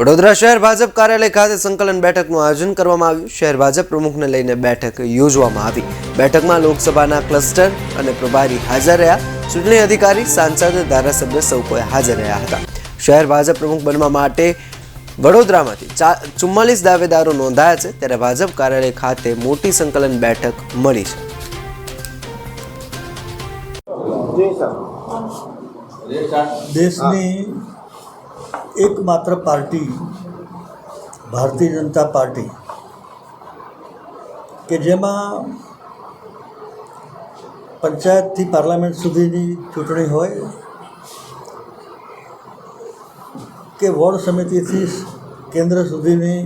વડોદરા શહેર ભાજપ કાર્યાલય ખાતે સંકલન બેઠકનું આયોજન કરવામાં આવ્યું. શહેર ભાજપ પ્રમુખને લઈને બેઠક યોજવામાં આવી. બેઠકમાં લોકસભાના ક્લસ્ટર અને પ્રભારી હાજર રહ્યા. ચૂંટણી અધિકારી સાંસદ ધારાસભ્ય સૌ કોઈ હાજર રહ્યા હતા. શહેર ભાજપ પ્રમુખ બનવા માટે વડોદરામાંથી ચા ચુમ્માલીસ દાવેદારો નોંધાયા છે. ત્યારે ભાજપ કાર્યાલય ખાતે મોટી સંકલન બેઠક મળી છે. દેશની એકમાત્ર પાર્ટી ભારતીય જનતા પાર્ટી કે જેમાં પંચાયતથી પાર્લામેન્ટ સુધીની ચૂંટણી હોય કે વોર્ડ સમિતિથી કેન્દ્ર સુધીની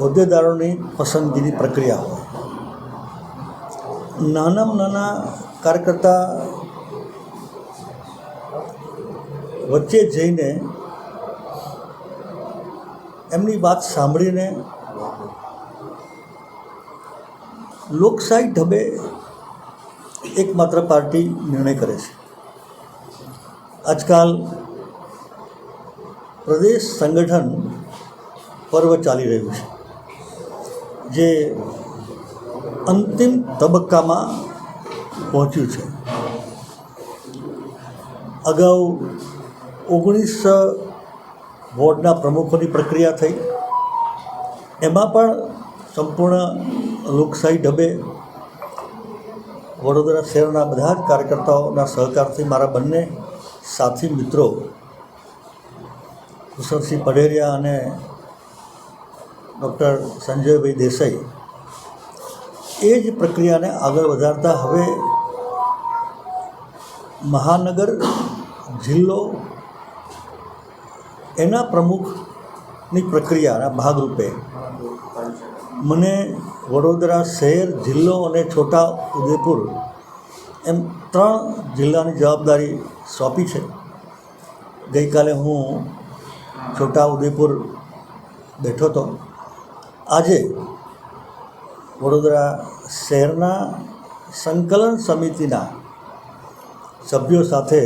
હોદ્દેદારોની પસંદગીની પ્રક્રિયા હોય. નાનામાં નાના કાર્યકર્તા વચ્ચે જઈને એમની વાત સાંભળીને લોકશાહી ઢબે એકમાત્ર પાર્ટી નિર્ણય કરે છે. આજકાલ પ્રદેશ સંગઠન પર્વ ચાલી રહ્યું છે, જે અંતિમ તબક્કામાં પહોંચ્યું છે. અગાઉ ઓગણીસ વોર્ડના પ્રમુખોની પ્રક્રિયા થઈ. એમાં પણ સંપૂર્ણ લોકશાહી ઢબે વડોદરા શહેરના બધા જ કાર્યકર્તાઓના સહકારથી મારા બંને સાથી મિત્રો કુશળસિંહ પઢેરિયા અને ડૉક્ટર સંજયભાઈ દેસાઈ એ જ પ્રક્રિયાને આગળ વધારતા હવે મહાનગર જિલ્લો એના પ્રમુખની પ્રક્રિયાના ભાગરૂપે મને વડોદરા શહેર, જિલ્લો અને છોટા ઉદેપુર એમ ત્રણ જિલ્લાની જવાબદારી સોંપી છે. ગઈકાલે હું છોટા ઉદેપુર બેઠો હતો. આજે વડોદરા શહેરના સંકલન સમિતિના સભ્યો સાથે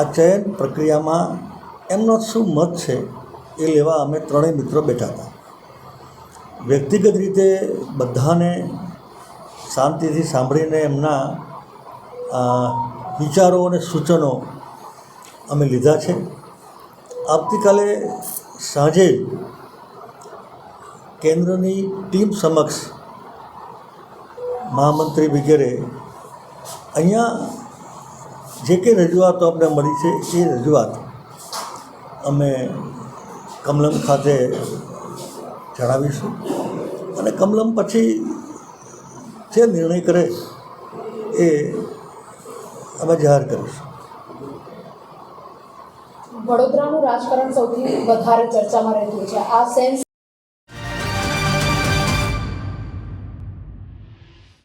આ ચયન પ્રક્રિયામાં એમનો શું મત છે એ લેવા અમે ત્રણેય મિત્રો બેઠા હતા. વ્યક્તિગત રીતે બધાને શાંતિથી સાંભળીને એમના વિચારો અને સૂચનો અમે લીધા છે. આવતીકાલે સાંજે કેન્દ્રની ટીમ સમક્ષ મહામંત્રી વગેરે અહીંયા જે કંઈ રજૂઆતો આપણે મળી છે, એ રજૂઆત અમે કમલમ ખાતે જણાવીશું અને કમલમ પછી જે નિર્ણય કરે એ અમે જાહેર કરીશું. વડોદરાનું રાજકારણ સૌથી વધારે ચર્ચામાં રહેતું છે. આ સેન્સ